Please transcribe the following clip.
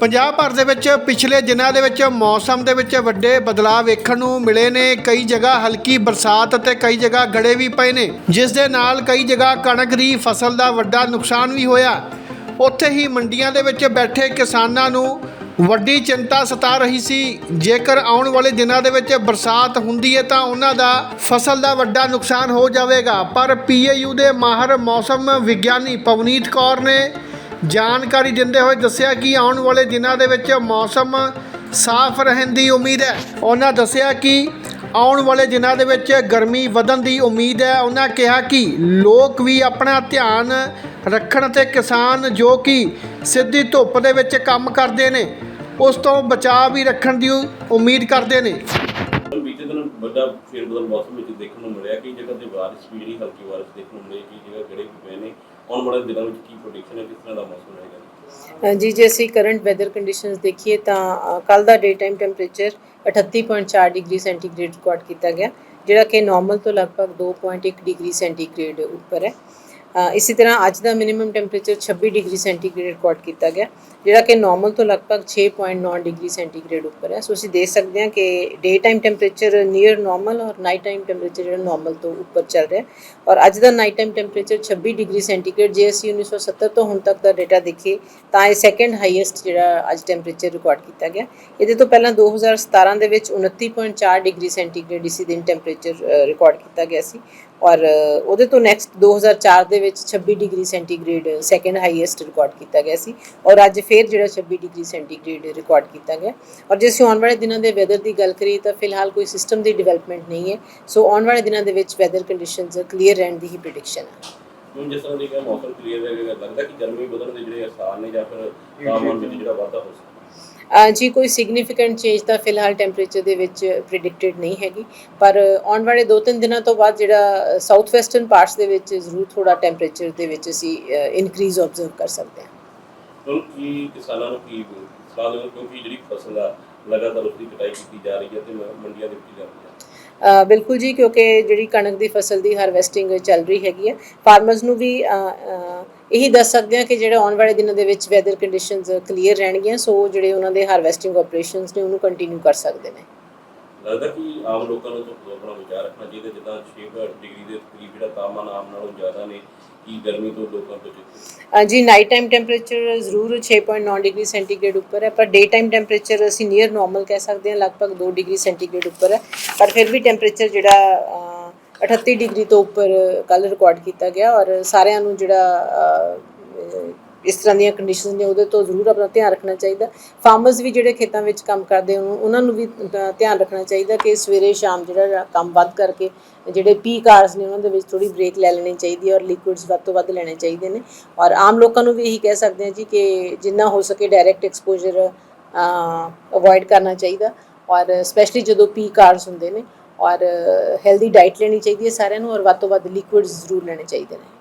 ਪੰਜਾਬ ਭਰ ਦੇ ਵਿੱਚ ਪਿਛਲੇ ਦਿਨਾਂ ਦੇ ਵਿੱਚ ਮੌਸਮ ਦੇ ਵਿੱਚ ਵੱਡੇ ਬਦਲਾਅ ਵੇਖਣ ਨੂੰ ਮਿਲੇ ਨੇ। ਕਈ ਜਗ੍ਹਾ ਹਲਕੀ ਬਰਸਾਤ ਅਤੇ ਕਈ ਜਗ੍ਹਾ ਗੜੇ ਵੀ ਪਏ ਨੇ। ਜਿਸ ਦੇ ਨਾਲ ਕਈ ਜਗ੍ਹਾ ਕਣਕ ਦੀ ਫਸਲ ਦਾ ਵੱਡਾ ਨੁਕਸਾਨ ਵੀ ਹੋਇਆ। ਉੱਥੇ ਹੀ ਮੰਡੀਆਂ ਦੇ ਵਿੱਚ ਬੈਠੇ ਕਿਸਾਨਾਂ ਨੂੰ ਵੱਡੀ ਚਿੰਤਾ ਸਤਾ ਰਹੀ ਸੀ। ਜੇਕਰ ਆਉਣ ਵਾਲੇ ਦਿਨਾਂ ਦੇ ਵਿੱਚ ਬਰਸਾਤ ਹੁੰਦੀ ਹੈ ਤਾਂ ਉਹਨਾਂ ਦਾ ਫਸਲ ਦਾ ਵੱਡਾ ਨੁਕਸਾਨ ਹੋ ਜਾਵੇਗਾ। ਪਰ ਪੀਏਯੂ ਦੇ ਮਾਹਰ ਮੌਸਮ ਵਿਗਿਆਨੀ ਪਵਨੀਤ ਕੌਰ ਨੇ ਜਾਣਕਾਰੀ ਦਿੰਦੇ ਹੋਏ ਦੱਸਿਆ ਕਿ ਆਉਣ ਵਾਲੇ ਦਿਨਾਂ ਦੇ ਵਿੱਚ ਮੌਸਮ ਸਾਫ਼ ਰਹਿਣ ਦੀ ਉਮੀਦ ਹੈ। ਉਹਨਾਂ ਦੱਸਿਆ ਕਿ ਆਉਣ ਵਾਲੇ ਦਿਨਾਂ ਦੇ ਵਿੱਚ ਗਰਮੀ ਵਧਣ ਦੀ ਉਮੀਦ ਹੈ। ਉਹਨਾਂ ਕਿਹਾ ਕਿ ਲੋਕ ਵੀ ਆਪਣਾ ਧਿਆਨ ਰੱਖਣ ਤੇ ਕਿਸਾਨ ਜੋ ਕਿ ਸਿੱਧੀ ਧੁੱਪ ਦੇ ਵਿੱਚ ਕੰਮ ਕਰਦੇ ਨੇ, ਉਸ ਤੋਂ ਬਚਾਅ ਵੀ ਰੱਖਣ ਦੀ ਉਮੀਦ ਕਰਦੇ ਨੇ। ਵੱਡਾ ਫੇਰ ਬਦਲ ਮੌਸਮ ਵਿੱਚ ਦੇਖਣ ਨੂੰ ਮਿਲਿਆ ਕਿ ਜਗ੍ਹਾ ਤੇ ਬਾਰਿਸ਼ ਵੀ ਜਿਹੜੀ ਹਲਕੀ ਬਾਰਿਸ਼ ਦੇਖਣ ਨੂੰ ਮਿਲੀ ਕਿ ਜਗ੍ਹਾ ਗੜੇ ਵੀ ਪਏ ਨੇ ਆਉਣ ਵਾਲੇ ਦਿਨਾਂ ਵਿੱਚ ਕੀ ਪ੍ਰੈਡਿਕਸ਼ਨ ਹੈ ਕਿਸ ਤਰ੍ਹਾਂ ਦਾ ਮੌਸਮ ਰਹੇਗਾ? ਅ, ਜੀ ਜੇ ਅਸੀਂ ਕਰੰਟ ਵੈਦਰ ਕੰਡੀਸ਼ਨਸ ਦੇਖੀਏ ਤਾਂ ਕੱਲ ਦਾ day time temperature 38.4 degree centigrade record ਕੀਤਾ ਗਿਆ ਜਿਹੜਾ ਕਿ ਨਾਰਮਲ ਤੋਂ ਲਗਭਗ 2.1 ਡਿਗਰੀ ਸੈਂਟੀਗ੍ਰੇਡ ਉੱਪਰ ਹੈ। ਅ, ਇਸੇ ਤਰ੍ਹਾਂ ਅੱਜ ਦਾ minimum temperature 26 degree centigrade record ਕੀਤਾ ਗਿਆ, ਜਿਹੜਾ ਕਿ ਨਾਰਮਲ ਤੋਂ ਲਗਭਗ 6.9 ਡਿਗਰੀ ਸੈਂਟੀਗ੍ਰੇਡ ਉੱਪਰ ਹੈ। ਸੋ ਅਸੀਂ ਦੇਖ ਸਕਦੇ ਹਾਂ ਕਿ day time temperature near normal ਔਰ ਨਾਈਟ ਟਾਈਮ ਟੈਂਪਰੇਚਰ ਜਿਹੜਾ ਨਾਰਮਲ ਤੋਂ ਉੱਪਰ ਚੱਲ ਰਿਹਾ ਔਰ ਅੱਜ ਦਾ night time temperature 26 degree centigrade ਜੇ ਅਸੀਂ 1970 ਤੋਂ ਹੁਣ ਤੱਕ ਦਾ ਡਾਟਾ ਦੇਖੀਏ, ਤਾਂ ਇਹ ਸੈਕੰਡ ਹਾਈਐਸਟ ਜਿਹੜਾ ਅੱਜ ਟੈਂਪਰੇਚਰ ਰਿਕਾਰਡ ਕੀਤਾ ਗਿਆ। ਇਹਦੇ ਤੋਂ ਪਹਿਲਾਂ 2017 ਦੇ ਵਿੱਚ 29.4 ਡਿਗਰੀ ਸੈਂਟੀਗ੍ਰੇਡ ਇਸੇ ਦਿਨ ਟੈਂਪਰੇਚਰ ਰਿਕਾਰਡ ਕੀਤਾ ਗਿਆ ਸੀ। ਔਰ ਉਹਦੇ ਤੋਂ ਨੈਕਸਟ 2004 ਦੇ ਵਿੱਚ 26 degree centigrade second highest record ਕੀਤਾ ਗਿਆ ਸੀ ਔਰ ਅੱਜ ਫੇਰ ਜਿਹੜਾ 26 ਡਿਗਰੀ ਸੈਂਟੀਗ੍ਰੇਡ ਰਿਕਾਰਡ ਕੀਤਾ ਗਿਆ। ਔਰ ਜੇ ਅਸੀਂ ਆਉਣ ਵਾਲੇ ਦਿਨਾਂ ਦੇ ਵੈਦਰ ਦੀ ਗੱਲ ਕਰੀਏ ਤਾਂ ਫਿਲਹਾਲ ਕੋਈ ਸਿਸਟਮ ਦੀ ਡਿਵੈਲਪਮੈਂਟ ਨਹੀਂ ਹੈ। ਸੋ ਆਉਣ ਵਾਲੇ ਦਿਨਾਂ ਦੇ ਵਿੱਚ ਵੈਦਰ ਕੰਡੀਸ਼ਨਸ ਕਲੀਅਰ ਰਹਿਣ ਦੀ ਹੀ ਪ੍ਰੈਡਿਕਸ਼ਨ ਹੈ। ਹੁਣ ਜਿਸ ਤਰ੍ਹਾਂ ਦੇਖਿਆ ਮੌਸਮ ਕਲੀਅਰ ਰਹੇਗਾ ਲੱਗਦਾ ਕਿ ਗਰਮੀ ਵਧਣ ਦੇ ਜਿਹੜੇ ਅਸਾਰ ਨੇ ਜਾਂ ਫਿਰ ਤਾਪਮਾਨ ਵਿੱਚ ਜਿਹੜਾ ਵਾਧਾ ਹੋ ਸਕਦਾ। ਜੀ ਕੋਈ ਸਿਗਨੀਫੀਕੈਂਟ ਚੇਂਜ ਤਾਂ ਫਿਲਹਾਲ ਟੈਂਪਰੇਚਰ ਦੇ ਵਿੱਚ ਪ੍ਰਿਡਿਕਟਡ ਨਹੀਂ ਹੈਗੀ। ਪਰ ਆਉਣ ਵਾਲੇ 2-3 ਦਿਨਾਂ ਤੋਂ ਬਾਅਦ ਜਿਹੜਾ ਸਾਊਥ ਵੈਸਟਰਨ ਪਾਰਟਸ ਦੇ ਵਿੱਚ ਜ਼ਰੂਰ ਥੋੜਾ ਟੈਂਪਰੇਚਰ ਦੇ ਵਿੱਚ ਅਸੀਂ ਇਨਕਰੀਜ਼ ਆਬਜ਼ਰਵ ਕਰ ਸਕਦੇ ਹਾਂ। ਹੁਣ ਕੀ ਕਿਸਾਨਾਂ ਨੂੰ ਕੀ ਸਲਾਹ ਦੇਵੋ ਕਿਉਂਕਿ ਜਿਹੜੀ ਫਸਲ ਆ ਲਗਾਤਾਰ ਉਸ ਦੀ ਕਟਾਈ ਕੀਤੀ ਜਾ ਰਹੀ ਹੈ ਤੇ ਮ- ਮੰਡੀਆਂ ਦੇ ਵਿੱਚ ਜਾ ਰਹੀ ਹੈ ਅ, ਬਿਲਕੁਲ ਜੀ, ਕਿਉਂਕਿ ਜਿਹੜੀ ਕਣਕ ਦੀ ਫਸਲ ਦੀ ਹਾਰਵੈਸਟਿੰਗ ਚੱਲ ਰਹੀ ਹੈਗੀ ਹੈ। ਫਾਰਮਰਸ ਨੂੰ ਵੀ ਇਹੀ ਦੱਸ ਸਕਦੇ ਹਾਂ ਕਿ ਜਿਹੜੇ ਆਉਣ ਵਾਲੇ ਦਿਨਾਂ ਦੇ ਵਿੱਚ ਵੈਦਰ ਕੰਡੀਸ਼ਨਸ ਕਲੀਅਰ ਰਹਿਣਗੀਆਂ ਸੋ ਜਿਹੜੇ ਉਹਨਾਂ ਦੇ ਹਾਰਵੈਸਟਿੰਗ ਆਪਰੇਸ਼ਨਸ ਨੇ, ਉਹਨੂੰ ਕੰਟੀਨਿਊ ਕਰ ਸਕਦੇ ਨੇ। ਲੱਗਦਾ ਕਿ ਆਮ ਲੋਕਾਂ ਨੂੰ ਆਪਣਾ ਵਿਚਾਰ ਰੱਖਣਾ ਚਾਹੀਦਾ ਜਿੱਦਾਂ 6 ਡਿਗਰੀ ਦੇ ਕਰੀਬ ਜਿਹੜਾ ਤਾਪਮਾਨ ਆਮ ਨਾਲੋਂ ਜ਼ਿਆਦਾ ਨੇ ਕੀ ਗਰਮੀ ਤੋਂ ਲੋਕਾਂ ਤੋਂ ਚਿੱਤ ਜੀ ਨਾਈਟ ਟਾਈਮ ਟੈਂਪਰੇਚਰ ਜ਼ਰੂਰ 6.9 ਡਿਗਰੀ ਸੈਂਟੀਗ੍ਰੇਡ ਉੱਪਰ ਹੈ ਪਰ ਡੇ ਟਾਈਮ ਟੈਂਪਰੇਚਰ ਅਸੀਂ ਨੀਅਰ ਨਾਰਮਲ ਕਹਿ ਸਕਦੇ ਹਾਂ ਲਗਭਗ 2 ਡਿਗਰੀ ਸੈਂਟੀਗ੍ਰੇਡ ਉੱਪਰ ਹੈ। ਪਰ ਫਿਰ ਵੀ ਟੈਂਪਰੇਚਰ ਜਿਹੜਾ ਅ, 38 ਡਿਗਰੀ ਤੋਂ ਉੱਪਰ ਕੱਲ ਰਿਕਾਰਡ ਕੀਤਾ ਗਿਆ ਔਰ ਸਾਰਿਆਂ ਨੂੰ ਜਿਹੜਾ ਇਸ ਤਰ੍ਹਾਂ ਦੀਆਂ ਕੰਡੀਸ਼ਨਸ ਨੇ, ਉਹਦੇ ਤੋਂ ਜ਼ਰੂਰ ਆਪਣਾ ਧਿਆਨ ਰੱਖਣਾ ਚਾਹੀਦਾ। ਫਾਰਮਰਸ ਵੀ ਜਿਹੜੇ ਖੇਤਾਂ ਵਿੱਚ ਕੰਮ ਕਰਦੇ ਉਹਨਾਂ ਨੂੰ ਵੀ ਧਿਆਨ ਰੱਖਣਾ ਚਾਹੀਦਾ ਕਿ ਸਵੇਰੇ ਸ਼ਾਮ ਜਿਹੜਾ ਕੰਮ ਵੱਧ ਕਰਕੇ, ਜਿਹੜੇ ਪੀਕ ਆਰਸ ਨੇ ਉਹਨਾਂ ਦੇ ਵਿੱਚ ਥੋੜੀ ਬ੍ਰੇਕ ਲੈ ਲੈਣੀ ਚਾਹੀਦੀ ਹੈ ਔਰ ਲਿਕੁਇਡਸ ਵੱਧ ਤੋਂ ਵੱਧ ਲੈਣੇ ਚਾਹੀਦੇ ਨੇ। ਔਰ ਆਮ ਲੋਕਾਂ ਨੂੰ ਵੀ ਇਹੀ ਕਹਿ ਸਕਦੇ ਹਾਂ ਜੀ ਕਿ ਜਿੰਨਾ ਹੋ ਸਕੇ ਡਾਇਰੈਕਟ ਐਕਸਪੋਜ਼ਰ ਅਵੋਇਡ ਕਰਨਾ ਚਾਹੀਦਾ। ਔਰ ਸਪੈਸ਼ਲੀ ਜਦੋਂ ਪੀਕ ਆਰਸ ਹੁੰਦੇ ਨੇ, ਔਰ ਹੈਲਦੀ ਡਾਈਟ ਲੈਣੀ ਚਾਹੀਦੀ ਹੈ ਸਾਰਿਆਂ ਨੂੰ ਔਰ ਵੱਧ ਤੋਂ ਵੱਧ ਲਿਕੁਇਡਸ ਜ਼ਰੂਰ ਲੈਣੇ ਚਾਹੀਦੇ ਨੇ।